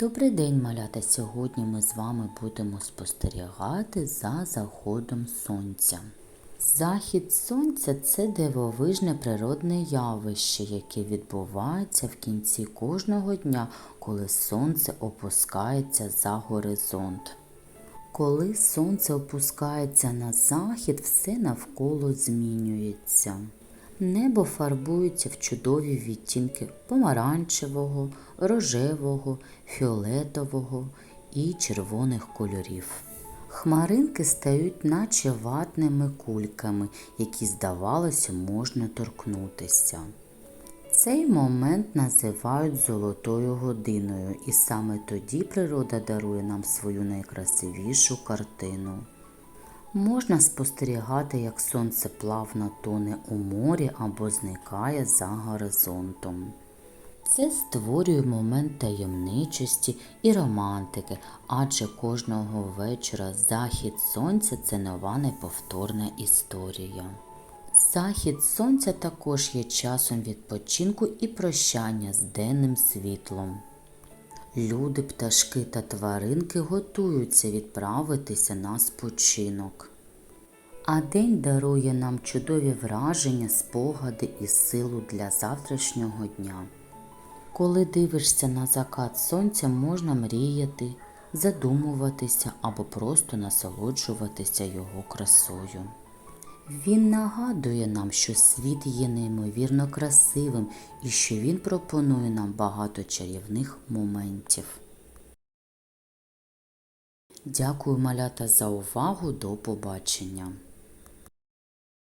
Добрий день, малята! Сьогодні ми з вами будемо спостерігати за заходом сонця. Захід сонця це дивовижне природне явище, яке відбувається в кінці кожного дня, коли сонце опускається за горизонт. Коли сонце опускається на захід, все навколо змінюється. Небо фарбується в чудові відтінки помаранчевого, рожевого, фіолетового і червоних кольорів. Хмаринки стають наче ватними кульками, які, здавалося, можна торкнутися. Цей момент називають золотою годиною, і саме тоді природа дарує нам свою найкрасивішу картину. Можна спостерігати, як сонце плавно тоне у морі або зникає за горизонтом. Це створює момент таємничості і романтики, адже кожного вечора захід сонця це нова неповторна історія. Захід сонця також є часом відпочинку і прощання з денним світлом. Люди, пташки та тваринки готуються відправитися на спочинок. А день дарує нам чудові враження, спогади і силу для завтрашнього дня. Коли дивишся на закат сонця, можна мріяти, задумуватися або просто насолоджуватися його красою. Він нагадує нам, що світ є неймовірно красивим і що він пропонує нам багато чарівних моментів. Дякую, малята, за увагу. До побачення!